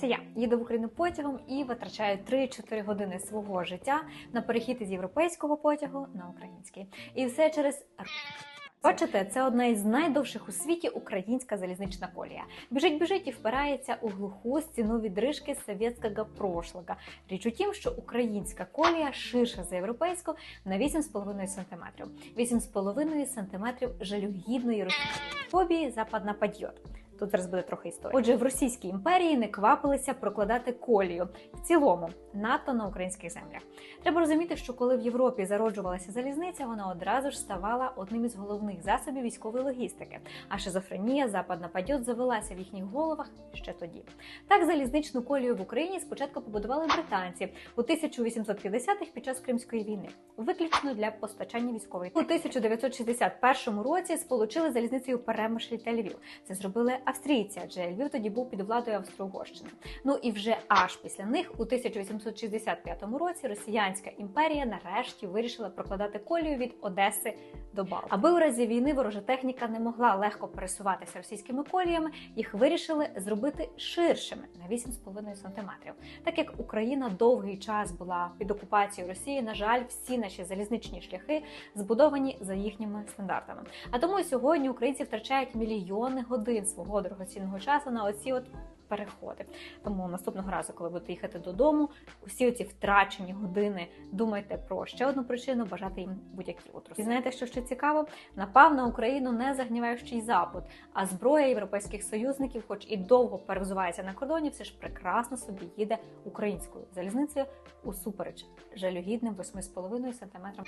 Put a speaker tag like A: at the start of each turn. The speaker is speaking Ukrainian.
A: Це я їду в Україну потягом і витрачаю 3-4 години свого життя на перехід із європейського потягу на український. І все через Бачите, це одна із найдовших у світі українська залізнична колія. Біжить, біжить і впирається у глуху стіну відрижки совєтського прошлого. Річ у тім, що українська колія ширша за європейську на 8,5 см. 8,5 см жалюгідної російської фобії запад на падьйот. Тут зараз буде трохи історії. Отже, в Російській імперії не квапилися прокладати колію в цілому НАТО на українських землях. Треба розуміти, що коли в Європі зароджувалася залізниця, вона одразу ж ставала одним із головних засобів військової логістики. А шизофренія, западна падьот завелася в їхніх головах ще тоді. Так, залізничну колію в Україні спочатку побудували британці у 1850-х під час Кримської війни, виключно для постачання військової. У 1961 році сполучили залізницею Перемишль та Львів. Це зробили австрійці, адже Львів тоді був під владою Австро-Угорщини. Ну і вже аж після них у 1865 році Росіянська імперія нарешті вирішила прокладати колію від Одеси до Балтики. Аби у разі війни ворожа техніка не могла легко пересуватися російськими коліями, їх вирішили зробити ширшими на 8,5 см. Так як Україна довгий час була під окупацією Росії, на жаль, всі наші залізничні шляхи збудовані за їхніми стандартами. А тому сьогодні українці втрачають мільйони годин свого дорогоцінного часу на оці от. Переходи. Тому наступного разу, коли будете їхати додому, усі ці втрачені години думайте про ще одну причину, бажати їм будь-які утрусти. І знаєте, що ще цікаво? Напав на Україну не загніваючий запад, а зброя європейських союзників, хоч і довго перевзувається на кордоні, все ж прекрасно собі їде українською залізницею усупереч жалюгідним 8,5 см.